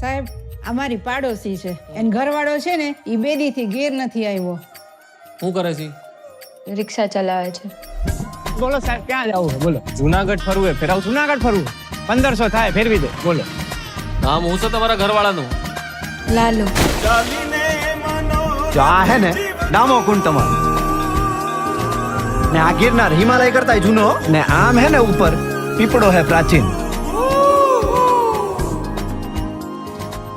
સાહેબ અમારી પાડોશી છે. એન ઘરવાળો છે ને એ બેદીથી ઘેર નથી આવ્યો. શું કરે છે? રિક્ષા ચલાવે છે. બોલો સાહેબ ક્યાં જવું છે? બોલો. જુનાગઢ ફરવું છે ફેરાવ? જુનાગઢ ફરવું? પંદરસો થાય ફેરવી દે. બોલો. નામ હું છે તમારા ઘરવાળાનું? લાલો. આ હે ને ડામો કુંડ તમારો. ને આ ગિરનાર હિમાલય કરતા જૂનો ને આમ હે ને ઉપર પીપળો હે પ્રાચીન.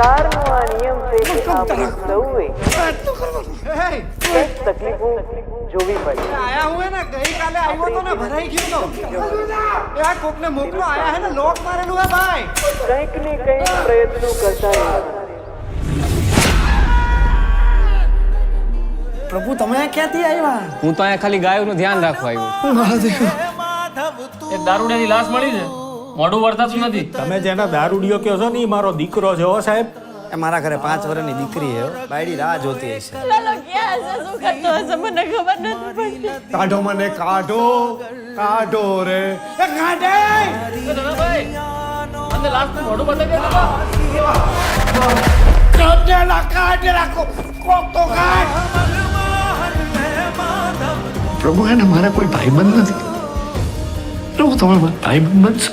સંસારનો આ નિયમ છે કે આપણે સૌએ કંઈક તકલીફો જોવી પડે આયા હું ને ગઈકાલે આવ્યો તો ને ભરાઈ ગયો તો એ આ કોકને મોકલો આયા હે ને લોક મારેલું હે ભાઈ કંઈક ને કંઈક પ્રયત્નો કરતા. પ્રભુ તમે ક્યાંથી આવ્યા? હું તો અહીંયા ખાલી ગાયોનું ધ્યાન રાખવા આવ્યો. એક દારૂડિયાની લાશ મળી છે? મોઢું વર્તાતું નથી? તમે જેના દારૂડિયો કહો છો ને એ મારો દીકરો છે હો સાહેબ. એ મારા ઘરે પાંચ વર્ષની દીકરી છે. બાયડી રાહ જોતી હશે. કાઢો મને કાઢો કાઢો રે. એ કાઢે! અને લાસ્ટ મોઢું બતાવી દે કાઢેલા કાઢેલા કોક તો કાઢ. પ્રભુ એને મારા કોઈ ભાઈબંધ નથી. પ્રભુ તમે ભાઈબંધ બનશો